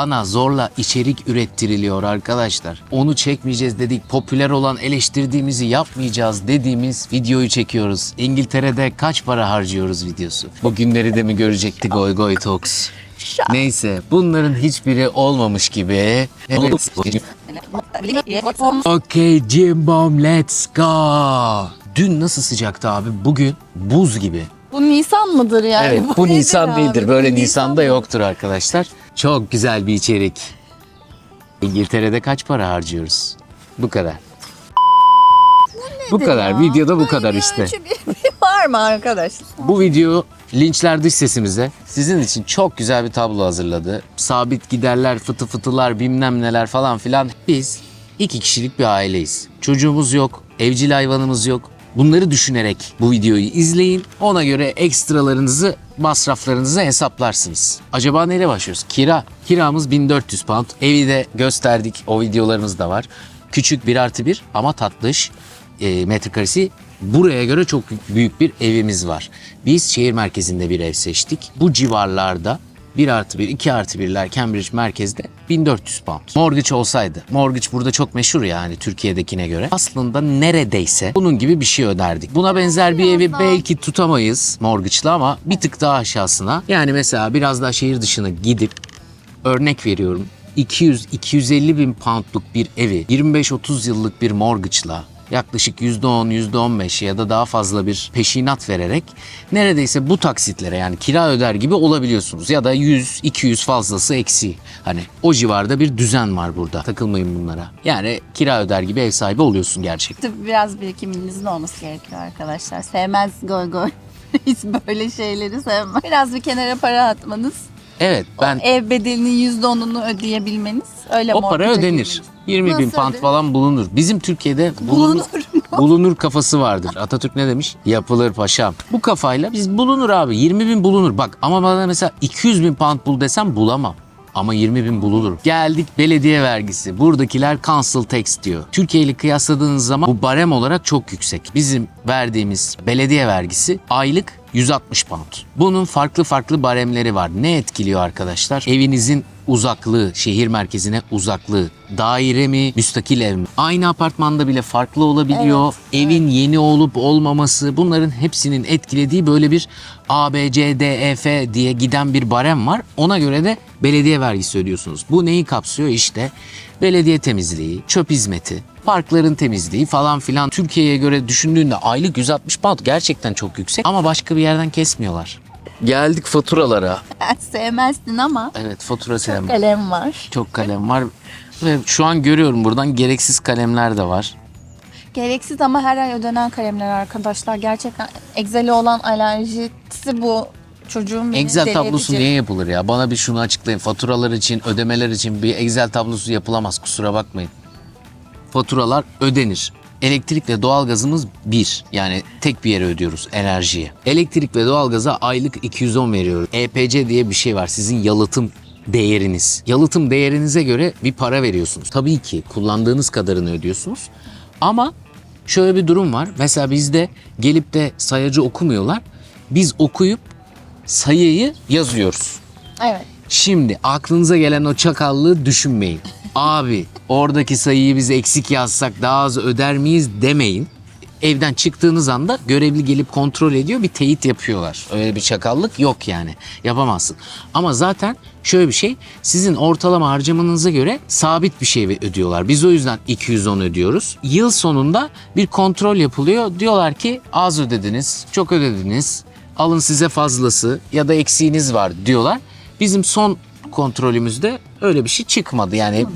bana zorla içerik ürettiriliyor arkadaşlar. Onu çekmeyeceğiz dedik. Popüler olan eleştirdiğimizi yapmayacağız dediğimiz videoyu çekiyoruz. İngiltere'de kaç para harcıyoruz videosu. Bugünleri de mi görecekti Goy Goy Talks? Neyse bunların hiçbiri olmamış gibi. Evet. Okay Jim Bomb let's go. Dün nasıl sıcaktı abi? Bugün buz gibi. Bu Nisan mıdır yani? Evet bu nedir Nisan değildir. Bu Böyle Nisan Nisan'da yoktur arkadaşlar. Çok güzel bir içerik. İngiltere'de kaç para harcıyoruz? Bu kadar. Bu kadar. ya? Videoda bu Böyle kadar işte. birimi var mı arkadaşlar? Bu video linçler dış sesimize sizin için çok güzel bir tablo hazırladı. Sabit giderler, fıtı fıtılar, bilmem neler falan filan. Biz iki kişilik bir aileyiz. Çocuğumuz yok, evcil hayvanımız yok. Bunları düşünerek bu videoyu izleyin. Ona göre ekstralarınızı, masraflarınızı hesaplarsınız. Acaba neyle başlıyoruz? Kira. Kiramız 1400 pound. Evi de gösterdik. O videolarımız da var. Küçük 1 artı 1 ama tatlış e, metrekaresi buraya göre çok büyük bir evimiz var. Biz şehir merkezinde bir ev seçtik. Bu civarlarda 1 artı 1, 2 artı 1'ler Cambridge merkezde 1400 pound. Mortgage olsaydı. Mortgage burada çok meşhur ya hani Türkiye'dekine göre. Aslında neredeyse bunun gibi bir şey öderdik. Buna benzer bir evi belki tutamayız mortgage'la ama bir tık daha aşağısına. Yani mesela biraz daha şehir dışına gidip örnek veriyorum 200-250 bin poundluk bir evi 25-30 yıllık bir mortgage'la yaklaşık %10, %15 ya da daha fazla bir peşinat vererek neredeyse bu taksitlere yani kira öder gibi olabiliyorsunuz. Ya da 100, 200 fazlası eksi. Hani o civarda bir düzen var burada. Takılmayın bunlara. Yani kira öder gibi ev sahibi oluyorsun gerçekten. Tabii biraz birikiminizin olması gerekiyor arkadaşlar. Sevmez goy goy. Hiç böyle şeyleri sevmez. Biraz bir kenara para atmanız, Evet ben ev bedelinin %10'unu ödeyebilmeniz öyle o para mortgage'a ödenir. Girmeniz. 20 bin Nasıl pound falan bulunur. Bizim Türkiye'de bulunur. Bulunur bulunur kafası vardır. Atatürk ne demiş? Yapılır paşam. Bu kafayla biz bulunur abi. 20 bin bulunur. Bak ama bana mesela 200 bin pound bul desem bulamam. Ama 20 bin bulunur. Geldik belediye vergisi. Buradakiler council tax diyor. Türkiye ile kıyasladığınız zaman bu barem olarak çok yüksek. Bizim verdiğimiz belediye vergisi aylık 160 pound. Bunun farklı farklı baremleri var. Ne etkiliyor arkadaşlar? Evinizin uzaklığı, şehir merkezine uzaklığı, daire mi, müstakil ev mi? Aynı apartmanda bile farklı olabiliyor. Evin yeni olup olmaması bunların hepsinin etkilediği böyle bir A, B, C, D, E, F diye giden bir barem var. Ona göre de belediye vergisi ödüyorsunuz. Bu neyi kapsıyor? İşte belediye temizliği, çöp hizmeti, parkların temizliği falan filan. Türkiye'ye göre düşündüğünde aylık 160 pound gerçekten çok yüksek ama başka bir yerden kesmiyorlar. Geldik faturalara. Sevmezsin ama Evet fatura sevmem. kalem var. Çok kalem var ve şu an görüyorum buradan gereksiz kalemler de var. Gereksiz ama her ay ödenen kalemler arkadaşlar. Gerçekten Excel'e olan alerjisi bu çocuğum beni Excel deli tablosu edecek. niye yapılır ya? Bana bir şunu açıklayın. Faturalar için, ödemeler için bir Excel tablosu yapılamaz. Kusura bakmayın. Faturalar ödenir. Elektrik ve doğalgazımız bir. Yani tek bir yere ödüyoruz enerjiye. Elektrik ve doğalgaza aylık 210 veriyoruz. EPC diye bir şey var. Sizin yalıtım değeriniz. Yalıtım değerinize göre bir para veriyorsunuz. Tabii ki kullandığınız kadarını ödüyorsunuz. Ama şöyle bir durum var. Mesela bizde gelip de sayacı okumuyorlar. Biz okuyup sayıyı yazıyoruz. Evet. Şimdi aklınıza gelen o çakallığı düşünmeyin. Abi oradaki sayıyı biz eksik yazsak daha az öder miyiz demeyin. Evden çıktığınız anda görevli gelip kontrol ediyor bir teyit yapıyorlar. Öyle bir çakallık yok yani. Yapamazsın. Ama zaten şöyle bir şey sizin ortalama harcamanıza göre sabit bir şey ödüyorlar. Biz o yüzden 210 ödüyoruz. Yıl sonunda bir kontrol yapılıyor. Diyorlar ki az ödediniz, çok ödediniz. Alın size fazlası ya da eksiğiniz var diyorlar. Bizim son kontrolümüzde öyle bir şey çıkmadı. Yani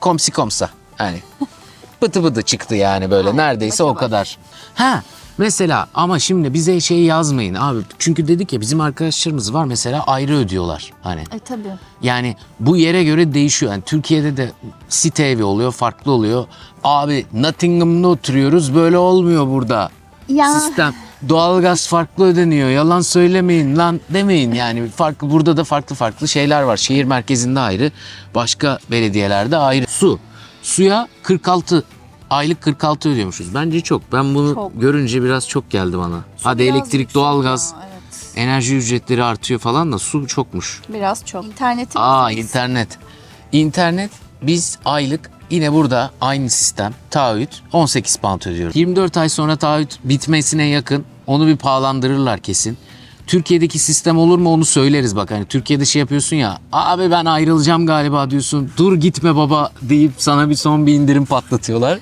komsi komsa. Yani bıtı bıtı çıktı yani böyle neredeyse o kadar. Ha mesela ama şimdi bize şey yazmayın abi. Çünkü dedik ya bizim arkadaşlarımız var mesela ayrı ödüyorlar. Hani E tabii. yani bu yere göre değişiyor. Yani Türkiye'de de site evi oluyor, farklı oluyor. Abi Nottingham'da oturuyoruz böyle olmuyor burada. Ya. Sistem. Doğalgaz farklı ödeniyor. Yalan söylemeyin lan demeyin. Yani farklı burada da farklı farklı şeyler var. Şehir merkezinde ayrı, başka belediyelerde ayrı. Su. Suya 46 aylık 46 ödüyormuşuz. Bence çok. Ben bunu Çok. görünce biraz çok geldi bana. Hadi Biraz elektrik, yüksek doğalgaz evet. Enerji ücretleri artıyor falan da su çokmuş. Biraz çok. İnternetim Aa internet. İnternet biz aylık yine burada aynı sistem taahhüt 18 pound ödüyoruz. 24 ay sonra taahhüt bitmesine yakın onu bir pahalandırırlar kesin. Türkiye'deki sistem olur mu onu söyleriz bak hani Türkiye'de şey yapıyorsun ya abi ben ayrılacağım galiba diyorsun dur gitme baba deyip sana bir son bir indirim patlatıyorlar.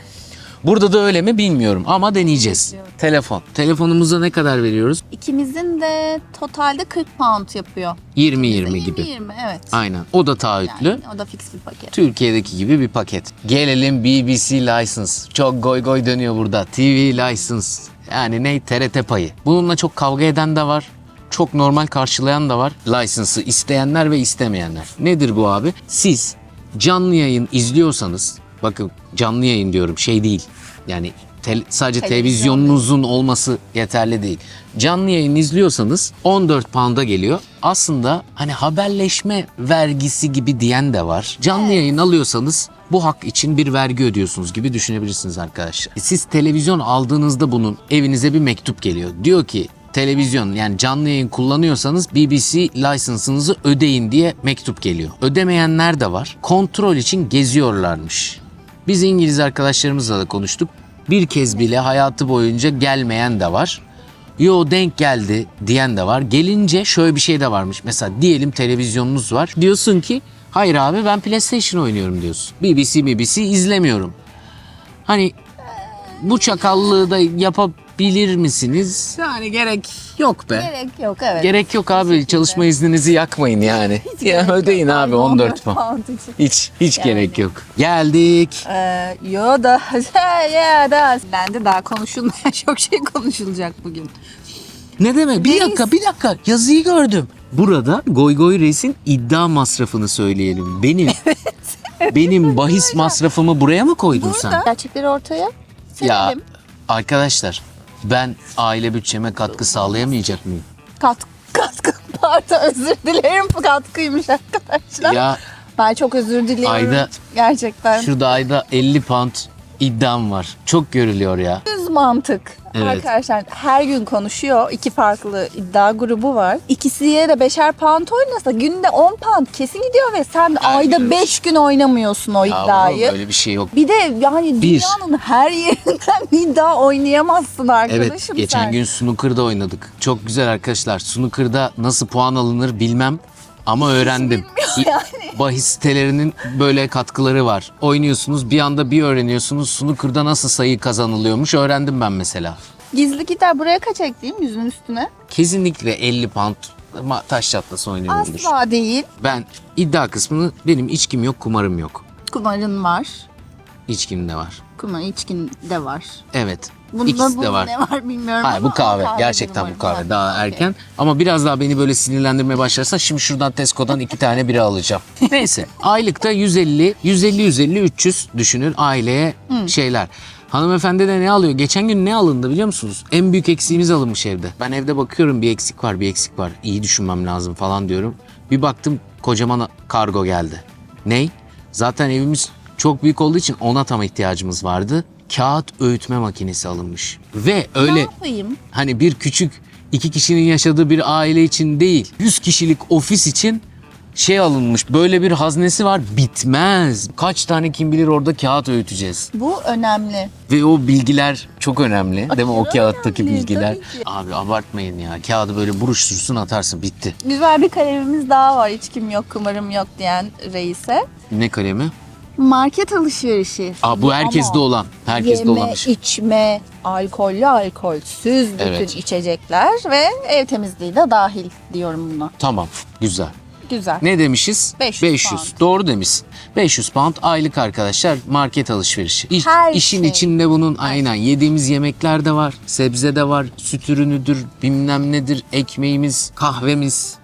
Burada da öyle mi bilmiyorum ama deneyeceğiz. Telefon. Telefonumuza ne kadar veriyoruz? İkimizin de totalde 40 pound yapıyor. 20-20 gibi. 20 evet. Aynen. O da taahhütlü. Yani o da fix bir paket. Türkiye'deki gibi bir paket. Gelelim BBC license. Çok goy goy dönüyor burada. TV license. Yani ne TRT payı. Bununla çok kavga eden de var. Çok normal karşılayan da var. License'ı isteyenler ve istemeyenler. Nedir bu abi? Siz canlı yayın izliyorsanız, bakın canlı yayın diyorum şey değil. Yani tel- sadece Televizyon televizyonunuzun olması yeterli değil. Canlı yayın izliyorsanız 14 pound'a geliyor. Aslında hani haberleşme vergisi gibi diyen de var. Canlı yayın alıyorsanız bu hak için bir vergi ödüyorsunuz gibi düşünebilirsiniz arkadaşlar. Siz televizyon aldığınızda bunun evinize bir mektup geliyor. Diyor ki televizyon yani canlı yayın kullanıyorsanız BBC license'ınızı ödeyin diye mektup geliyor. Ödemeyenler de var. Kontrol için geziyorlarmış. Biz İngiliz arkadaşlarımızla da konuştuk. Bir kez bile hayatı boyunca gelmeyen de var. Yo denk geldi diyen de var. Gelince şöyle bir şey de varmış. Mesela diyelim televizyonunuz var. Diyorsun ki hayır abi ben PlayStation oynuyorum diyorsun. BBC BBC izlemiyorum. Hani bu çakallığı da yapabilir misiniz? Yani gerek yok be. Gerek yok evet. Gerek yok abi. Çalışma izninizi yakmayın yani. ya ödeyin abi 14 pound. Hiç hiç gerek yok. Geldik. Ee, yo da ya da bende daha konuşulmayan çok şey konuşulacak bugün. Ne demek? Bir Reis. dakika, bir dakika. Yazıyı gördüm. Burada Goy Goy Reis'in iddia masrafını söyleyelim. Benim benim bahis masrafımı buraya mı koydun sen? Burada gerçekleri ortaya Ya serelim. arkadaşlar ben aile bütçeme katkı sağlayamayacak mıyım? Katkı, katkı pardon özür dilerim katkıymış arkadaşlar. Ya Ben çok özür diliyorum. Ayda- Gerçekten. şurada ayda 50 pound iddiam var. Çok görülüyor ya. Düz mantık. Evet. Arkadaşlar her gün konuşuyor. İki farklı iddia grubu var. İkisiye de beşer pound oynasa günde 10 pound kesin gidiyor ve sen Her ayda gün. 5 gün oynamıyorsun o iddiayı. oğlum, öyle bir şey yok. Bir de yani Bir. dünyanın her yerinden iddia oynayamazsın arkadaşım Evet, geçen sen. gün snooker'da oynadık. Çok güzel arkadaşlar. Snooker'da nasıl puan alınır bilmem ama öğrendim. Bahis sitelerinin böyle katkıları var. Oynuyorsunuz bir anda bir öğreniyorsunuz snooker'da nasıl sayı kazanılıyormuş öğrendim ben mesela. Gizli gider buraya kaç ekleyeyim yüzün üstüne? Kesinlikle 50 pound ama taş çatlası oynuyorumdur. Asla değil. Ben iddia kısmını benim içkim yok kumarım yok. Kumarın var. İçkim de var. Kumar içkin de var. Evet. Bunda ikisi de var. ne var bilmiyorum Hayır ama bu kahve. Gerçekten bu kahve. Daha Okey. erken. Ama biraz daha beni böyle sinirlendirmeye başlarsa şimdi şuradan Tesco'dan iki tane biri alacağım. Neyse. Aylıkta 150, 150, 150, 300 düşünün aileye şeyler. Hanımefendi de ne alıyor? Geçen gün ne alındı biliyor musunuz? En büyük eksiğimiz alınmış evde. Ben evde bakıyorum bir eksik var, bir eksik var. İyi düşünmem lazım falan diyorum. Bir baktım kocaman kargo geldi. Ney? Zaten evimiz çok büyük olduğu için ona tam ihtiyacımız vardı. Kağıt öğütme makinesi alınmış. Ve Ne öyle yapayım? hani bir küçük iki kişinin yaşadığı bir aile için değil 100 kişilik ofis için şey alınmış böyle bir haznesi var bitmez. Kaç tane kim bilir orada kağıt öğüteceğiz. Bu önemli. Ve o bilgiler çok önemli değil mi o kağıttaki önemli, bilgiler. tabii ki. Abi abartmayın ya kağıdı böyle buruştursun atarsın bitti. Güzel bir kalemimiz daha var. Hiç kim yok, kumarım yok diyen reise. Ne kalemi? Market alışverişi. Aa, bu herkeste Ama olan. Herkeste Yeme, olan bir şey. içme, alkollü, alkolsüz bütün Evet. içecekler ve ev temizliği de dahil diyorum buna. Tamam güzel. Güzel. Ne demişiz? 500 pound. Doğru demişsin. 500 pound aylık arkadaşlar market alışverişi. İş, Her işin şey. içinde bunun aynen yediğimiz yemekler de var. Sebze de var. Süt ürünüdür, bilmem nedir. Ekmeğimiz, kahvemiz,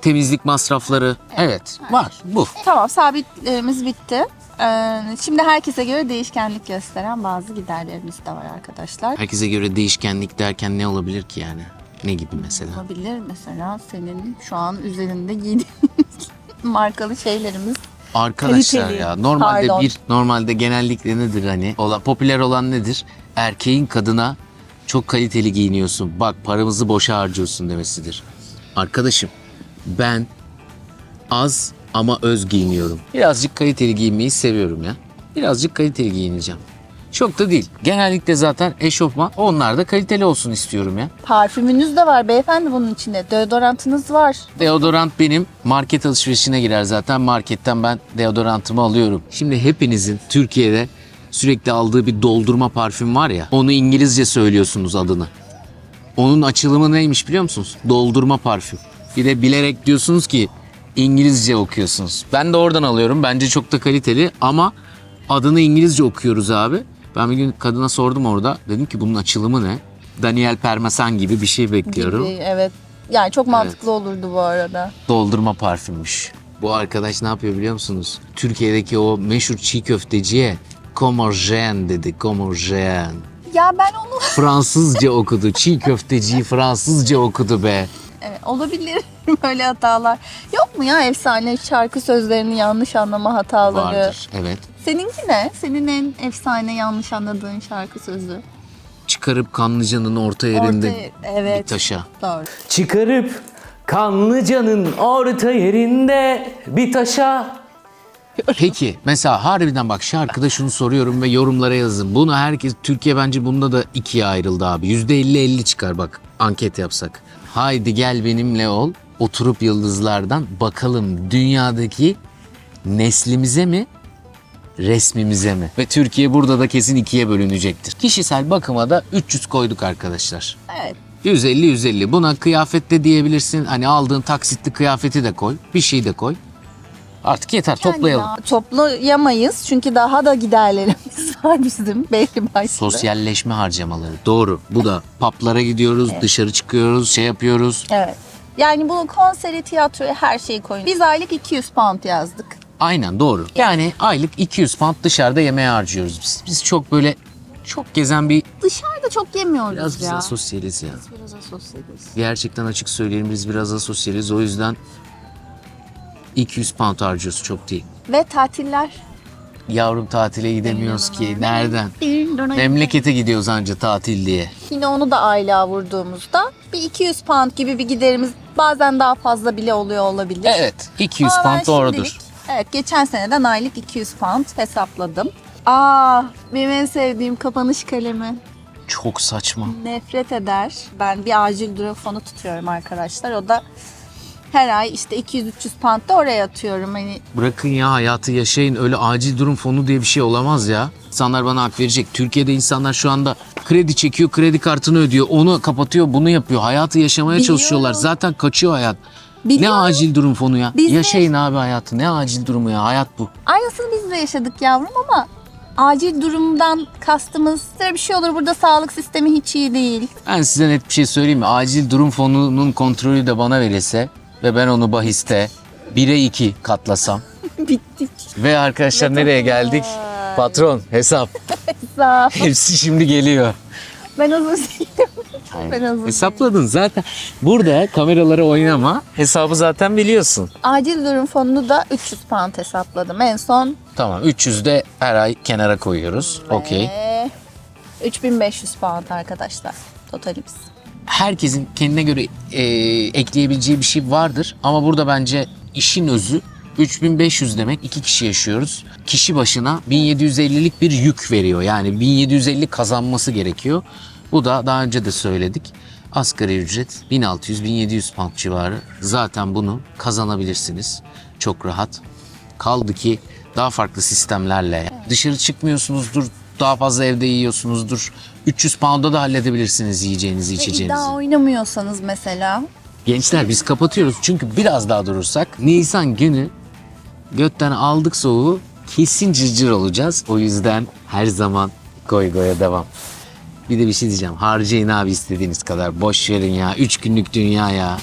temizlik masrafları. Evet, var bu. Tamam sabitlerimiz bitti. Ee, şimdi herkese göre değişkenlik gösteren bazı giderlerimiz de var arkadaşlar. Herkese göre değişkenlik derken ne olabilir ki yani? Ne gibi mesela? Olabilir mesela senin şu an üzerinde giydiğin markalı şeylerimiz. Arkadaşlar Kaliteli. ya normalde Pardon. bir normalde genellikle nedir hani olan popüler olan nedir? Erkeğin kadına çok kaliteli giyiniyorsun. Bak paramızı boşa harcıyorsun demesidir. Arkadaşım ben az ama öz giyiniyorum. Birazcık kaliteli giyinmeyi seviyorum ya. Birazcık kaliteli giyineceğim. Çok da değil. Genellikle zaten eşofman onlar da kaliteli olsun istiyorum ya. Parfümünüz de var beyefendi bunun içinde. Deodorantınız var. Deodorant benim market alışverişine girer zaten. Marketten ben deodorantımı alıyorum. Şimdi hepinizin Türkiye'de sürekli aldığı bir doldurma parfüm var ya. Onu İngilizce söylüyorsunuz adını. Onun açılımı neymiş biliyor musunuz? Doldurma parfüm. Bir de bilerek diyorsunuz ki İngilizce okuyorsunuz. Ben de oradan alıyorum. Bence çok da kaliteli ama adını İngilizce okuyoruz abi. Ben bir gün kadına sordum orada. Dedim ki bunun açılımı ne? Daniel Parmesan gibi bir şey bekliyorum. Gibi, evet. Yani çok mantıklı olurdu bu arada. doldurma parfümmüş. Bu arkadaş ne yapıyor biliyor musunuz? Türkiye'deki o meşhur çiğ köfteciye Comorgen dedi. Comorgen. Ya ben onu Fransızca okudu. Çiğ köfteciyi Fransızca okudu be. Olabilir böyle hatalar. Yok mu ya efsane şarkı sözlerini yanlış anlama hataları? Vardır. Evet. Seninki ne? Senin en efsane yanlış anladığın şarkı sözü? Çıkarıp Kanlıca'nın orta yerinde Orta- evet. bir taşa. Doğru. Çıkarıp Kanlıca'nın orta yerinde bir taşa Peki mesela harbiden bak şarkıda şunu soruyorum ve yorumlara yazın. Bunu herkes Türkiye bence bunda da ikiye ayrıldı abi. %50-50 çıkar bak anket yapsak. Haydi gel benimle ol. Oturup yıldızlardan bakalım dünyadaki neslimize mi resmimize mi? Ve Türkiye burada da kesin ikiye bölünecektir. Kişisel bakıma da 300 koyduk arkadaşlar. Evet. 150 150. Buna kıyafet de diyebilirsin. Hani aldığın taksitli kıyafeti de koy. Bir şey de koy. Artık yeter toplayalım. Yani ya, toplayamayız çünkü daha da giderlerimiz var bizim belli başlı. Sosyalleşme harcamaları. Doğru. Bu da paplara gidiyoruz, dışarı çıkıyoruz, şey yapıyoruz. Evet. Yani bu konseri, tiyatroya her şeyi koyun. Biz aylık 200 pound yazdık. Aynen doğru. Yani aylık 200 pound dışarıda yemeğe harcıyoruz biz. Biz çok böyle çok gezen bir Dışarıda çok yemiyoruz biraz biz ya. asosyaliz ya. Biraz asosyaliz. Gerçekten açık söyleyelim biz biraz asosyaliz. O yüzden 200 pound harcıyoruz çok değil. Ve tatiller. Yavrum tatile gidemiyoruz ki. Nereden? Memlekete gidiyoruz anca tatil diye. Yine onu da aylığa vurduğumuzda bir 200 pound gibi bir giderimiz bazen daha fazla bile oluyor olabilir. Evet. 200 Ama ben pound doğrudur. şimdilik, Evet geçen seneden aylık 200 pound hesapladım. Aa benim en sevdiğim kapanış kalemi. Çok saçma. Nefret eder. Ben bir acil durum fonu tutuyorum arkadaşlar. O da her ay işte 200-300 pound da oraya atıyorum. Hani Bırakın ya hayatı yaşayın. Öyle acil durum fonu diye bir şey olamaz ya. İnsanlar bana hak verecek. Türkiye'de insanlar şu anda kredi çekiyor, kredi kartını ödüyor. Onu kapatıyor, bunu yapıyor. Hayatı yaşamaya Biliyorum. çalışıyorlar. Zaten kaçıyor hayat. Biliyorum. Ne acil durum fonu ya? Biz de- Yaşayın abi hayatı. Ne acil durumu ya? Hayat bu. aynısını biz de yaşadık yavrum ama acil durumdan kastımız size bir şey olur burada sağlık sistemi hiç iyi değil. Ben size net bir şey söyleyeyim mi? Acil durum fonunun kontrolü de bana verilse ve ben onu bahiste 1'e 2 katlasam. Bittik. Ve arkadaşlar nereye geldik? Patron, hesap. Ol. Hepsi şimdi geliyor. Ben hazır değilim. Ben hazır Hesapladın zaten. Burada kameralara oynama. Hesabı zaten biliyorsun. Acil durum fonunu da 300 pound hesapladım. En son Tamam 300 de her ay kenara koyuyoruz. Okey. Ve 3500 pound arkadaşlar totalimiz. Herkesin kendine göre e, ekleyebileceği bir şey vardır. Ama burada bence işin özü 3500 demek iki kişi yaşıyoruz. Kişi başına 1750'lik bir yük veriyor. Yani 1750 kazanması gerekiyor. Bu da daha önce de söyledik. Asgari ücret 1600-1700 pound civarı. Zaten bunu kazanabilirsiniz. Çok rahat. Kaldı ki daha farklı sistemlerle dışarı çıkmıyorsunuzdur, daha fazla evde yiyorsunuzdur. 300 pound'a da halledebilirsiniz yiyeceğinizi, içeceğinizi. iddia oynamıyorsanız mesela Gençler biz kapatıyoruz çünkü biraz daha durursak Nisan günü götten aldık soğuğu kesin cırcır olacağız. O yüzden her zaman goy goya devam. Bir de bir şey diyeceğim. Harcayın abi istediğiniz kadar. Boş verin ya. Üç günlük dünya ya.